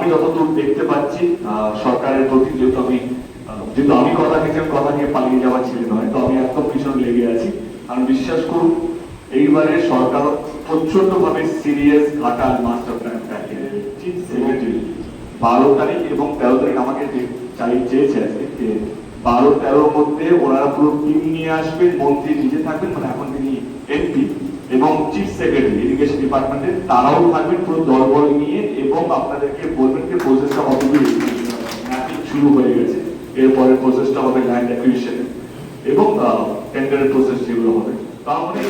আমি যতদূর দেখতে পাচ্ছি সরকারের প্রতি যেহেতু আমি যেহেতু আমি কথা দিয়েছি কথা নিয়ে পালিয়ে যাওয়ার ছেলে নয়, তো আমি একদম পিছনে লেগে আছি। আমি বিশ্বাস করুন, এইবারে সরকার প্রচণ্ড ভাবে সিরিয়াস ঘাটাল মাস্টার প্ল্যান বারো তারিখ এবং তেরো তারিখ আমাকে চাই, চেয়েছে আজকে বারো তেরোর মধ্যে ওনারা পুরো টিম নিয়ে আসবেন, মন্ত্রী নিজে থাকবেন মানে এখন তিনি এমপি এবং চিফ সেক্রেটারি ইরিগেশন ডিপার্টমেন্টের তারাও থাকবেন পুরো দলবল নিয়ে এবং আপনাদেরকে বলবেন যে প্রসেসটা কতদূর শুরু হয়ে গেছে। এরপরে প্রসেসটা হবে ল্যান্ড অ্যাকুইজিশন এবং টেন্ডারের প্রসেস যেগুলো হবে। মানে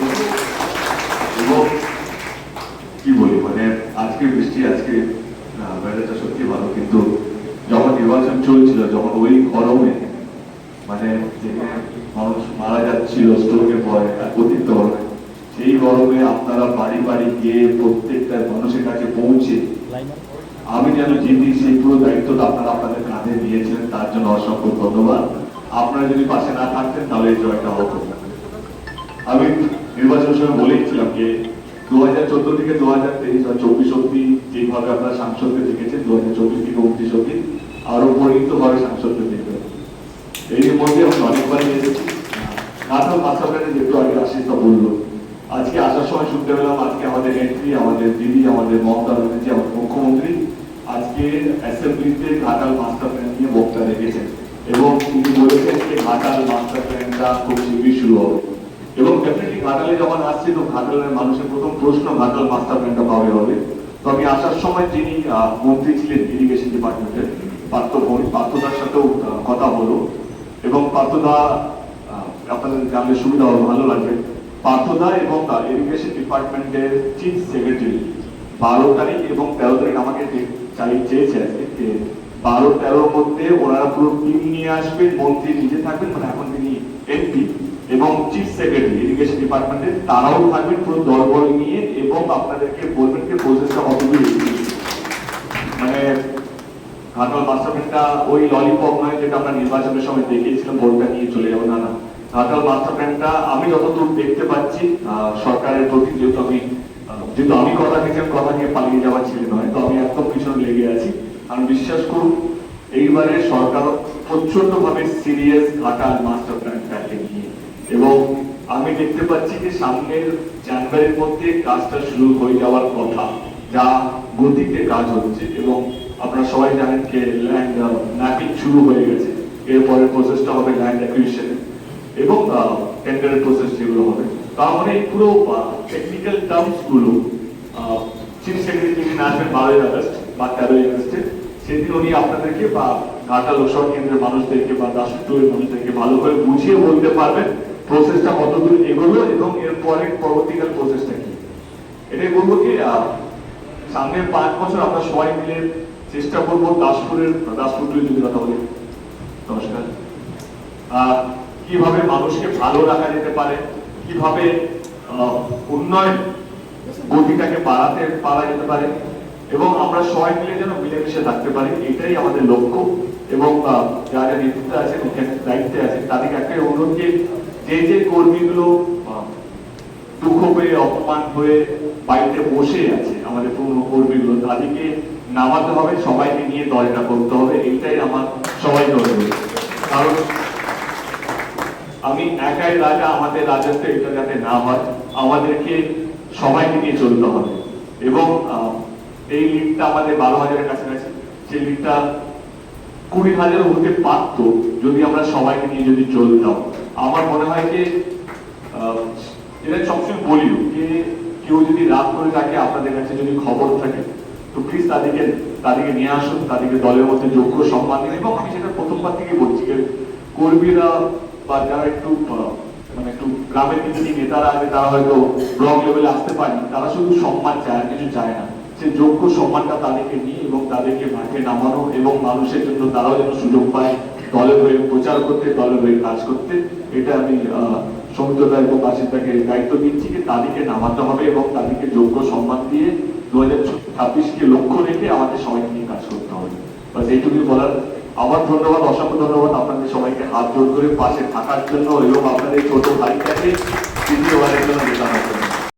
এবং কি বলি? মানে আজকে বৃষ্টি, আজকে ওয়েদারটা সত্যি ভালো, কিন্তু যখন নির্বাচন চলছিল, যখন ওই গরমে মানে যেখানে মানুষ মারা যাচ্ছিল স্ট্রোকের পরে, অতিরিক্ত গরমে সেই গরমে আপনারা বাড়ি বাড়ি গিয়ে প্রত্যেকটা মানুষের কাছে পৌঁছে আমি যেন জিতি, সেই পুরো দায়িত্বটা আপনারা আপনাদের কাঁধে নিয়েছিলেন তার জন্য অসংখ্য ধন্যবাদ। আপনারা যদি পাশে না থাকতেন, তাহলে এই জয়টা হতো। আমি নির্বাচনের সময় বলেইছিলাম যে দু হাজার চোদ্দ থেকে দু হাজার তেইশ বা চব্বিশ অব্দি যেভাবে আপনারা সাংসদকে দেখেছেন দু হাজার চব্বিশ থেকে উনত্রিশ অব্দি আরও পরিণত ভাবে সাংসদকে দেখবেন। এই মধ্যে আমি অনেকবার অনেকবারই এসেছি। নাটক মাস্টারপ্ল্যানে যেহেতু আগে আশিসটা বলল আজকে আসার সময় শুনতে পেলাম আজকে আমাদের নেত্রী আমাদের দিদি আমাদের মমতা ব্যানার্জি, আমাদের মুখ্যমন্ত্রী আজকে অ্যাসেম্বলিতে ঘাটাল মাস্টার প্ল্যান নিয়ে বক্তা রেখেছেন। এবং তিনি বলেছেন যে ঘাটাল মাস্টার প্ল্যানটা খুব শীঘ্রই শুরু হবে। এবং ডেফিনেটলি ঘাটালে যখন আসছে তো ঘাটালের মানুষের প্রথম প্রশ্ন ঘাটাল মাস্টার প্ল্যানটা কবে হবে তো আমি আসার সময় যিনি মন্ত্রী ছিলেন ইরিগেশন ডিপার্টমেন্টের পার্থ পার্থদার সাথেও কথা হলো। এবং পার্থদা আপনাদের জানলে সুবিধা হবে, ভালো লাগবে। পার্থদা এবং তার ইরিগেশন ডিপার্টমেন্টের চিফ সেক্রেটারি বারো তারিখ এবং তেরো তারিখ আমাকে চেয়েছে আজকে বারো তেরোর মধ্যে ওনারা পুরো টিম নিয়ে আসবেন মন্ত্রী নিজে থাকবেন মানে এখন তিনি এমপি এবং চিফ সেক্রেটারি ইরিগেশন ডিপার্টমেন্টের তারাও থাকবেন পুরো দলবল নিয়ে এবং আপনাদেরকে বলবেন যে প্রসেসটা কতদূর। মানে ঘাটাল মাস্টারপ্ল্যানটা ওই ললিপপ নয়, যেটা আমরা নির্বাচনের সময় দেখিয়েছিলাম ভোটটা নিয়ে চলে যাব, না না ঘাটাল মাস্টারপ্ল্যানটা আমি যতদূর দেখতে পাচ্ছি সরকারের প্রতি যেহেতু আমি যেহেতু আমি কথা দিয়েছি কথা নিয়ে পালিয়ে যাওয়ার ছেলে নয়, তো আমি একদম পিছনে লেগে আছি। আমি বিশ্বাস করুন, এইবারে সরকার প্রচণ্ড ভাবে serious Ghatal master plan package নিয়ে এবং আমি দেখতে পাচ্ছি যে সামনের জানুয়ারির মধ্যে কাজটা শুরু হয়ে যাওয়ার কথা, যা গতিতে কাজ হচ্ছে এবং আপনারা সবাই জানেন যে ল্যান্ড ম্যাপিং শুরু হয়ে গেছে। এরপরে প্রসেসটা হবে ল্যান্ড অ্যাকুইজিশন এবং টেন্ডারের প্রসেস যেগুলো হবে তার মানে পুরো টেকনিক্যাল টার্মসগুলো চিফ সেক্রেটারি যিনি আসবেন বারোই আগস্ট বা তেরোই আগস্টে, সেদিন উনি আপনাদেরকে বা ঘাটা লোকসভা কেন্দ্রের মানুষদেরকে বা দাসপুরের মানুষদেরকে ভালো করে বুঝিয়ে বলতে পারবেন প্রসেসটা কতদূর এগোলো এবং এরপরে পরবর্তীকাল প্রসেসটা কি। এটাই বলব কি সামনের পাঁচ বছর আমরা সবাই মিলে চেষ্টা করব দাসপুরের, দাসপুর যদি কথা বলি। নমস্কার। কীভাবে মানুষকে ভালো রাখা যেতে পারে, কীভাবে উন্নয়ন গতিটাকে বাড়াতে পারা যেতে পারে, এবং আমরা সবাই মিলে যেন মিলেমিশে থাকতে পারি এটাই আমাদের লক্ষ্য। এবং যারা যারা নেতৃত্বে আছেন দায়িত্বে আছেন, তাদেরকে একটাই অনুরোধ যে যে যে কর্মীগুলো দুঃখ পেয়ে অপমান হয়ে বাড়িতে বসে আছে, আমাদের পুরনো কর্মীগুলো, তাদেরকে নামাতে হবে, সবাইকে নিয়ে দলটা করতে হবে, এইটাই আমার সবাইকে অনুরোধ কারণ আমি একাই রাজা, আমাদের রাজত্ব এটা যাতে না হয়, আমাদেরকে সবাইকে নিয়ে চলতে হবে। এবং এই লিডটা আমাদের বারো হাজারের কাছাকাছি সেই লিডটা কুড়ি হাজার হতে পারত যদি আমরা সবাইকে নিয়ে যদি চলতাম। আমার মনে হয় যে এটা সবসময় বলিও যে কেউ যদি রাত করে থাকে, আপনাদের কাছে যদি খবর থাকে, তো প্লিজ তাদেরকে তাদেরকে নিয়ে আসুন, তাদেরকে দলের মধ্যে যোগ্য সম্মান দিন এবং আমি সেটা প্রথমবার থেকে বলছি কর্মীরা বা যারা একটু মানে একটু গ্রামের কিছু নেতারা আছে তারা হয়তো ব্লক লেভেলে আসতে পারেনি। তারা শুধু সম্মান চায় কিছু চায় না। সে যোগ্য সম্মানটা তাদেরকে নিয়ে এবং তাদেরকে মাঠে নামানো এবং মানুষের জন্য তারাও যেন সুযোগ পায় দলের হয়ে প্রচার করতে দলের হয়ে কাজ করতে। এটা আমি আহ, সৌমিত্রদা এবং আশিসদাকে দায়িত্ব দিচ্ছি যে তাদেরকে নামাতে হবে এবং তাদেরকে যোগ্য সম্মান দিয়ে দু হাজার ছাব্বিশকে লক্ষ্য রেখে আমাদের সবাইকে নিয়ে কাজ করতে হবে। বাস এইটুকুই বলার আমার ধন্যবাদ, অসংখ্য ধন্যবাদ আপনাদের সবাইকে। হাত জোর করে পাশে থাকার জন্য এবং আপনাদের ছোট ভাইটাকে তৃতীয়বারের জন্য জন্য